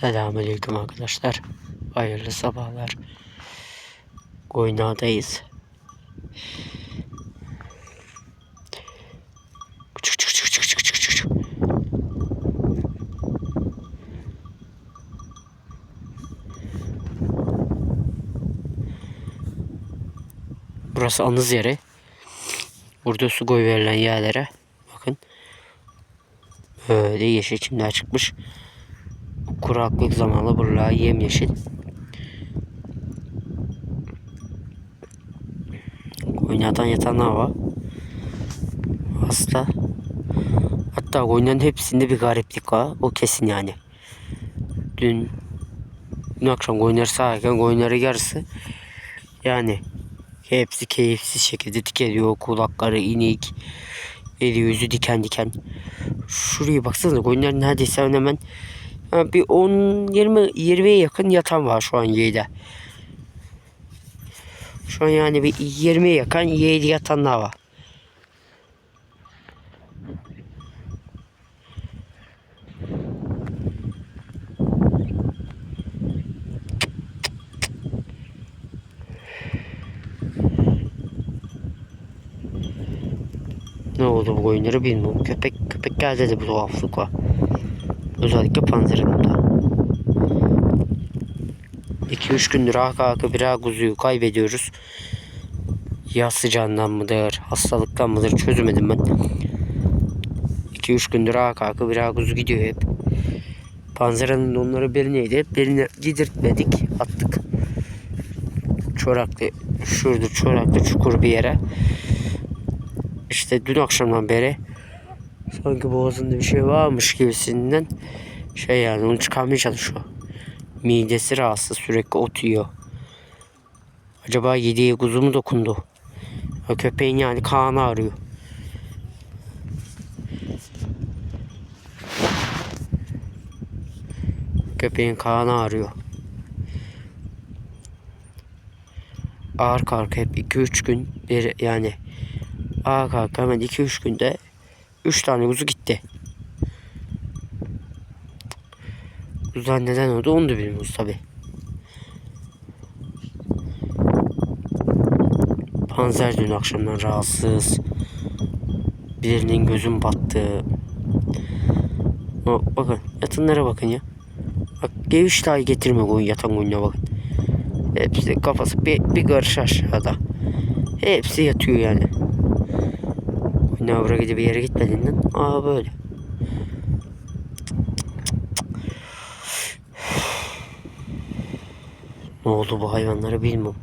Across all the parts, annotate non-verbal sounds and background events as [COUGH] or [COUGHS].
Selamünaleyküm arkadaşlar. Hayırlı sabahlar. Çık. Burası anız yeri. Burada su koy verilen yerlere bakın. Böyle yeşil çimler çıkmış. Kuraklık zamanı buralar yemyeşil. Oynatan yatanlar var. Hasta. Hatta oyunların hepsinde bir gariplik var. O kesin yani. Dün dün akşam oyunları sağarken oyunları yarısı yani hepsi keyifsiz şekilde dikeliyor. Kulakları inik. Eli yüzü diken diken. Şuraya baksanıza oyunlar neredeyse hemen bir 10 20 20'ye yakın yatan var şu an Y'de. Şu an yani bir 20'ye yakın Y'de yatanlar var. Ne oldu bu oyunları bilmiyorum. Köpek köpek geldi de bu tuhaflık var. Özellikle panzerinde. 2-3 gündür arka arka birer kuzuyu kaybediyoruz. Ya sıcağından mıdır, hastalıktan mıdır çözemedim ben. 2-3 gündür arka arka birer kuzu gidiyor hep. Panzeranın onları belineydi. Beline gidirtmedik, attık. Çoraklı, şurada çoraklı çukur bir yere. İşte dün akşamdan beri sanki boğazında bir şey varmış gibisinden şey yani onu çıkarmaya çalışıyor. Midesi rahatsız sürekli ot yiyor. Acaba yediği kuzu mu dokundu? O köpeğin yani kanı arıyor. Köpeğin kanı arıyor. Arka arka hep 2-3 gün bir yani arka arka hemen 2-3 günde 3 tane kuzu gitti. Kuzular neden oldu onu da bilmiyoruz tabi. Panzer dün akşamdan rahatsız. Birinin gözüm battı. O, bakın yatınlara bakın ya. Bak geviş dahi getirme koyun yatan koyuna bakın. Hepsi kafası bir, bir karış aşağıda. Hepsi yatıyor yani. Navra gidip bir yere gitmediğinden aa böyle. Ne oldu bu hayvanlara bilmiyorum.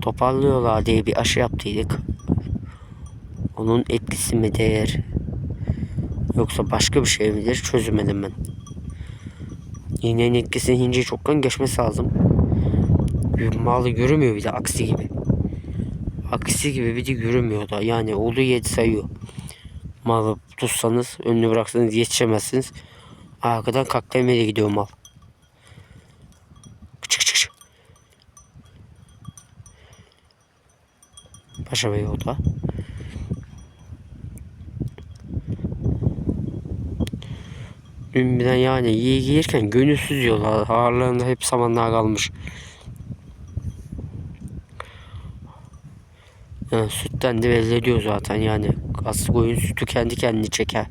Toparlıyorlar diye bir aşı yaptıydık. Onun etkisi midir? Yoksa başka bir şey midir? Çözemedim ben. İğnenin etkisini hince çoktan geçmesi lazım. Malı görünmüyor bir de aksi gibi. Aksi gibi bir de görünmüyor da. Yani olduğu yedi sayıyor. Malı tutsanız, önünü bıraksanız yetişemezsiniz. Arkadan kaklemeye gidiyor mal. Çık çık çık. Paşa Bey yolda. Dün birden yani iyi giyirken gönülsüz yiyorlar. Ağırlarında hep samanlığa kalmış. Yani sütten de belli ediyor zaten yani. Aslı koyun sütü kendi kendini çeker.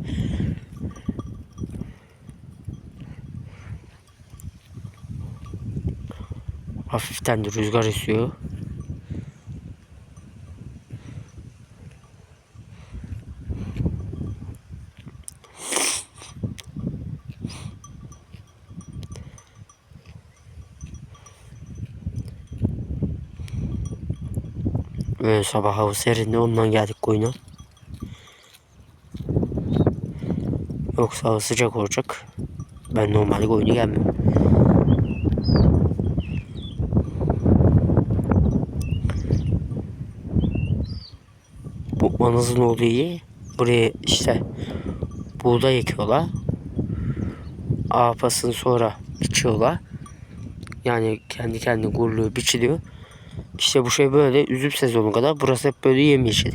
Hafiften de rüzgar esiyor. Ve sabah hava serindi ondan geldik koyuna. Yoksa hava sıcak olacak. Ben normalde koyuna gelmem. Bu manızın olduğu iyi. Buraya işte buğday ekiyorlar. Arpasını sonra biçiyorlar. Yani kendi kendine guruluyor, biçiliyor. İşte bu şey böyle üzüm sezonu kadar. Burası hep böyle yemyeşil.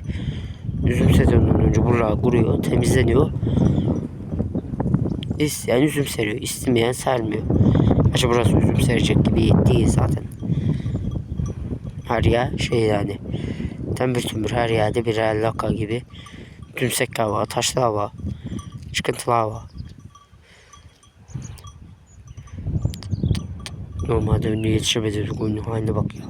Üzüm sezonundan önce buralar kuruyor, temizleniyor. İsteyen üzüm seriyor. istemeyen sermiyor. Acaba burası üzüm serecek gibi değil zaten. Her yer şey yani. Tembür tümbür her yerde birer laka gibi. Tümsek hava, taşlı hava, çıkıntılı hava. Normalde ünlü yetişemediğimiz oyunun haline bak ya.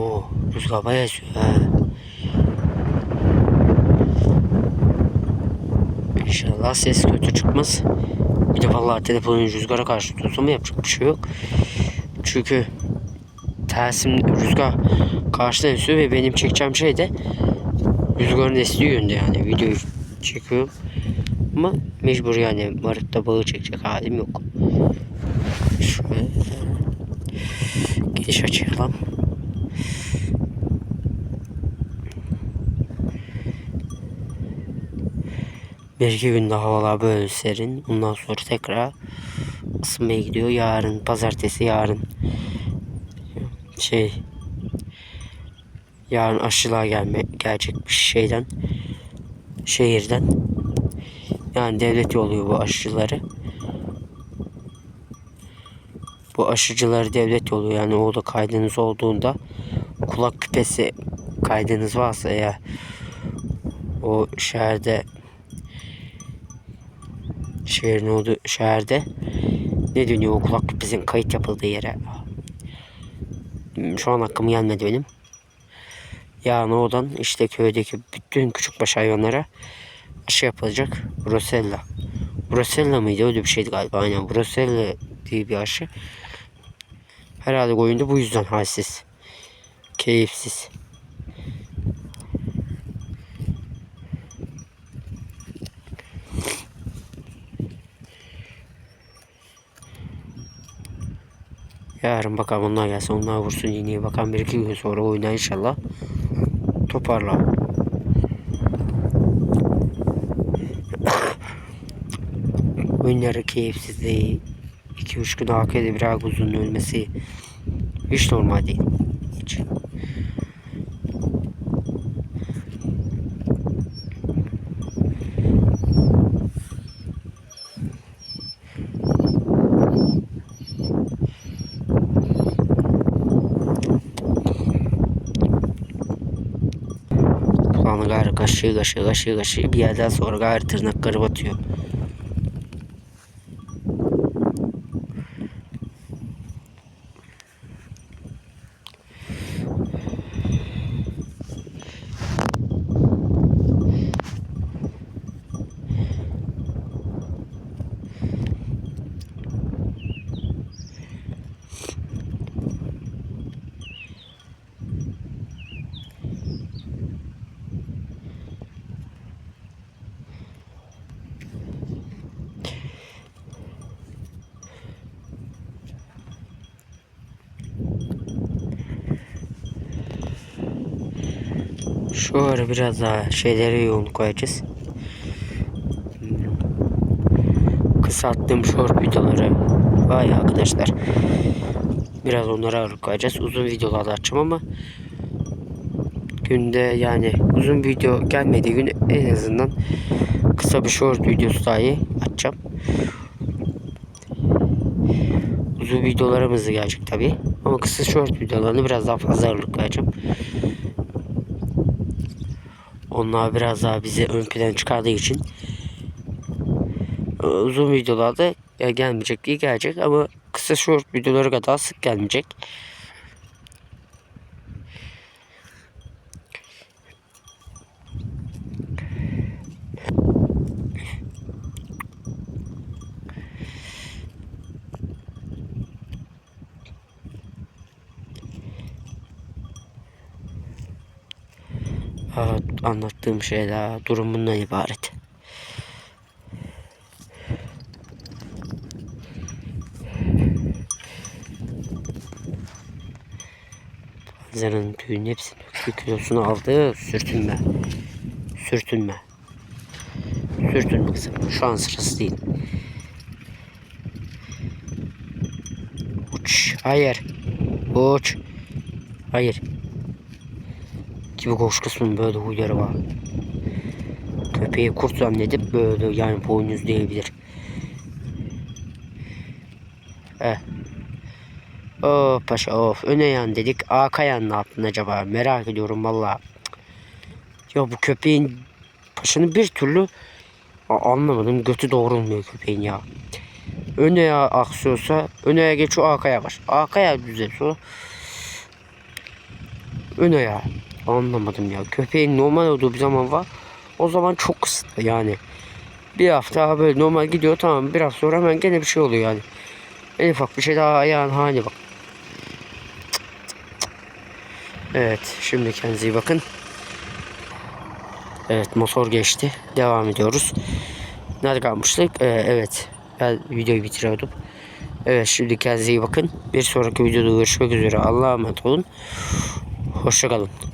Oo, rüzgar bayağı esiyor ha. İnşallah ses kötü çıkmaz. Bir de vallahi telefonun rüzgara karşı tutsam yapacak bir şey yok. Çünkü tersim rüzgar karşıdan esiyor ve benim çekeceğim şey de rüzgarın estiği yönde yani videoyu çekiyorum. Ama mecbur yani marıtta bağı çekecek halim yok. Şöyle giriş açalım. Bir iki günde havalar böyle serin. Ondan sonra tekrar ısınmaya gidiyor. Yarın pazartesi yarın şey yarın aşılar gelme gelecekmiş şeyden şehirden. Yani devlet yolluyor bu aşıları. Bu aşıcıları devlet yolluyor. Yani orada kaydınız olduğunda kulak küpesi kaydınız varsa eğer o şehirde şehrin olduğu şehirde ne dönüyor o kulak küpesinin kayıt yapıldığı yere. Şu an hakkım gelmedi benim. Yani oradan işte köydeki bütün küçükbaş hayvanlara aşı yapılacak. Brusella. Brusella mıydı? Öyle bir şeydi galiba. Aynen Brusella diye bir aşı. Herhalde oyunda bu yüzden halsiz. Keyifsiz. Yarın bakalım onlar gelsin onlar vursun iğneyi bakalım bir iki gün sonra oynar inşallah toparlar. [COUGHS] Oyunları keyifsizliği 2-3 gün arkada bir aguzun ölmesi hiç normal değil. Kaşığı kaşığı kaşığı kaşığı bir yerden sonra gayrı tırnakları batıyor. Şu ara biraz daha şeylere yoğun koyacağız. Kısalttığım short videoları var ya arkadaşlar. Biraz onlara ağırlık koyacağız. Uzun videolar açacağım ama günde yani uzun video gelmediği gün en azından kısa bir short videosu dahi açacağım. Uzun videolarımız da gelecek tabi. Ama kısa short videolarını biraz daha fazla ağırlık koyacağım. Onlar biraz daha bizi ön plana çıkardığı için e, uzun videolarda gelmeyecek diye gelecek ama kısa short videoları kadar sık gelmeyecek. Anlattığım şeyler durum bundan ibaret. Panzeranın tüyünün hepsini kilosunu aldı. Sürtünme. Sürtünme. Sürtünme kızım. Şu an sırası değil. Uç. Hayır. Uç. Hayır. Gibi koş kısmın böyle huyları var. Köpeği kurt zannedip böyle yani boynuz diyebilir. Eh. Of paşa of. Öne yan dedik. Arka yan ne yaptın acaba? Merak ediyorum valla. Ya bu köpeğin paşanın bir türlü A- anlamadım. Götü doğrulmuyor köpeğin ya. Öne ya aksıyorsa öne geç o arkaya var. Arkaya düzelse o. Öne ya. Anlamadım ya. Köpeğin normal olduğu bir zaman var. O zaman çok kısıtlı yani. Bir hafta böyle normal gidiyor tamam bir hafta sonra hemen gene bir şey oluyor yani. En ufak bir şey daha ayağın hali bak. Evet şimdi kendinize iyi bakın. Evet motor geçti. Devam ediyoruz. Nerede kalmıştık? Ee, evet. Ben videoyu bitiriyordum. Evet şimdi kendinize iyi bakın. Bir sonraki videoda görüşmek üzere. Allah'a emanet olun. Hoşçakalın.